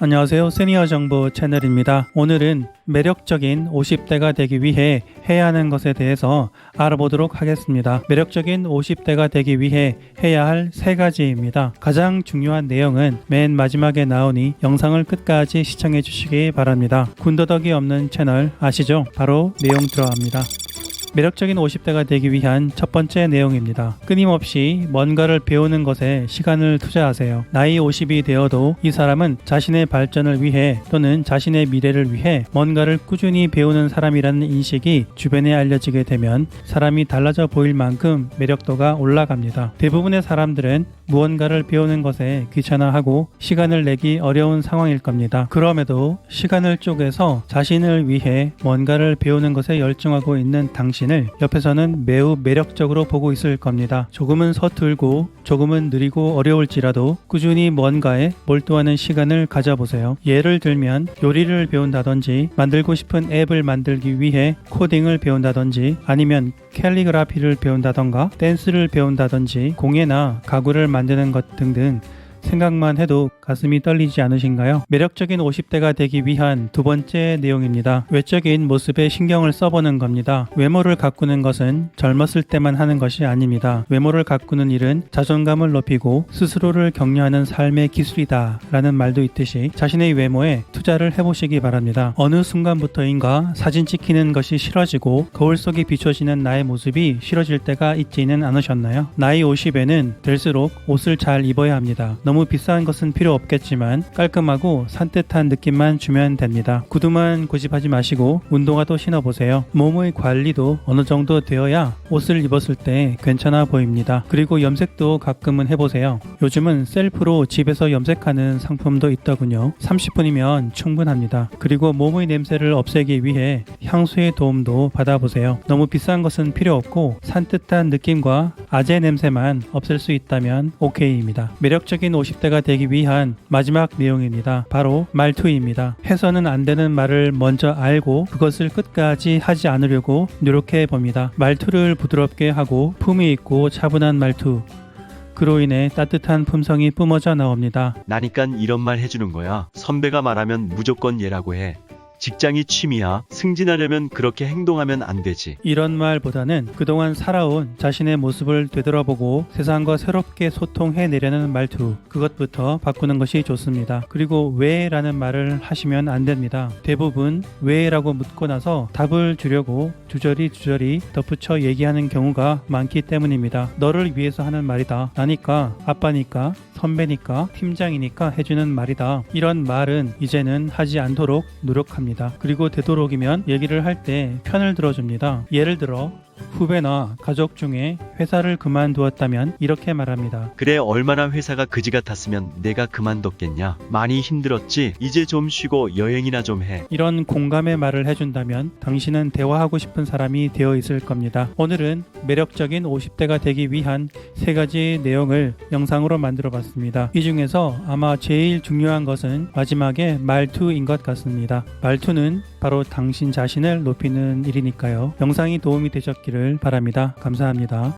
안녕하세요. 세니어 정보 채널입니다. 오늘은 매력적인 50대가 되기 위해 해야 하는 것에 대해서 알아보도록 하겠습니다. 매력적인 50대가 되기 위해 해야 할 세 가지입니다. 가장 중요한 내용은 맨 마지막에 나오니 영상을 끝까지 시청해 주시기 바랍니다. 군더더기 없는 채널 아시죠? 바로 내용 들어갑니다. 매력적인 50대가 되기 위한 첫 번째 내용입니다. 끊임없이 뭔가를 배우는 것에 시간을 투자하세요. 나이 50이 되어도 이 사람은 자신의 발전을 위해 또는 자신의 미래를 위해 뭔가를 꾸준히 배우는 사람이라는 인식이 주변에 알려지게 되면 사람이 달라져 보일 만큼 매력도가 올라갑니다. 대부분의 사람들은 무언가를 배우는 것에 귀찮아하고 시간을 내기 어려운 상황일 겁니다. 그럼에도 시간을 쪼개서 자신을 위해 뭔가를 배우는 것에 열중하고 있는 당신을 옆에서는 매우 매력적으로 보고 있을 겁니다. 조금은 서툴고 조금은 느리고 어려울지라도 꾸준히 뭔가에 몰두하는 시간을 가져보세요. 예를 들면 요리를 배운다든지 만들고 싶은 앱을 만들기 위해 코딩을 배운다든지 아니면 캘리그라피를 배운다던가 댄스를 배운다든지 공예나 가구를 만드는 것 등등 생각만 해도 가슴이 떨리지 않으신가요? 매력적인 50대가 되기 위한 두 번째 내용입니다. 외적인 모습에 신경을 써보는 겁니다. 외모를 가꾸는 것은 젊었을 때만 하는 것이 아닙니다. 외모를 가꾸는 일은 자존감을 높이고 스스로를 격려하는 삶의 기술이다 라는 말도 있듯이 자신의 외모에 투자를 해보시기 바랍니다. 어느 순간부터인가 사진 찍히는 것이 싫어지고 거울 속에 비춰지는 나의 모습이 싫어질 때가 있지는 않으셨나요? 나이 50에는 될수록 옷을 잘 입어야 합니다. 너무 비싼 것은 필요 없겠지만 깔끔하고 산뜻한 느낌만 주면 됩니다. 구두만 고집하지 마시고 운동화도 신어보세요. 몸의 관리도 어느 정도 되어야 옷을 입었을 때 괜찮아 보입니다. 그리고 염색도 가끔은 해보세요. 요즘은 셀프로 집에서 염색하는 상품도 있더군요. 30분이면 충분합니다. 그리고 몸의 냄새를 없애기 위해 향수의 도움도 받아보세요. 너무 비싼 것은 필요 없고 산뜻한 느낌과 아재 냄새만 없앨 수 있다면 오케이입니다. 매력적인 50대가 되기 위한 마지막 내용입니다. 바로 말투입니다. 해서는 안 되는 말을 먼저 알고 그것을 끝까지 하지 않으려고 노력해 봅니다. 말투를 부드럽게 하고 품위 있고 차분한 말투. 그로 인해 따뜻한 품성이 뿜어져 나옵니다. 나니깐 이런 말 해주는 거야. 선배가 말하면 무조건 얘라고 해. 직장이 취미야. 승진하려면 그렇게 행동하면 안 되지. 이런 말보다는 그동안 살아온 자신의 모습을 되돌아보고 세상과 새롭게 소통해내려는 말투, 그것부터 바꾸는 것이 좋습니다. 그리고 왜 라는 말을 하시면 안 됩니다. 대부분 왜 라고 묻고 나서 답을 주려고 주저리 주저리 덧붙여 얘기하는 경우가 많기 때문입니다. 너를 위해서 하는 말이다. 나니까, 아빠니까, 선배니까, 팀장이니까 해주는 말이다. 이런 말은 이제는 하지 않도록 노력합 그리고 되도록이면 얘기를 할 때 편을 들어줍니다. 예를 들어 후배나 가족 중에 회사를 그만두었다면 이렇게 말합니다. 그래 얼마나 회사가 그지 같았으면 내가 그만뒀겠냐. 많이 힘들었지. 이제 좀 쉬고 여행이나 좀 해. 이런 공감의 말을 해준다면 당신은 대화하고 싶은 사람이 되어 있을 겁니다. 오늘은 매력적인 50대가 되기 위한 세 가지 내용을 영상으로 만들어 봤습니다. 이 중에서 아마 제일 중요한 것은 마지막에 말투인 것 같습니다. 말투는 바로 당신 자신을 높이는 일이니까요. 영상이 도움이 되셨기를 바랍니다. 감사합니다.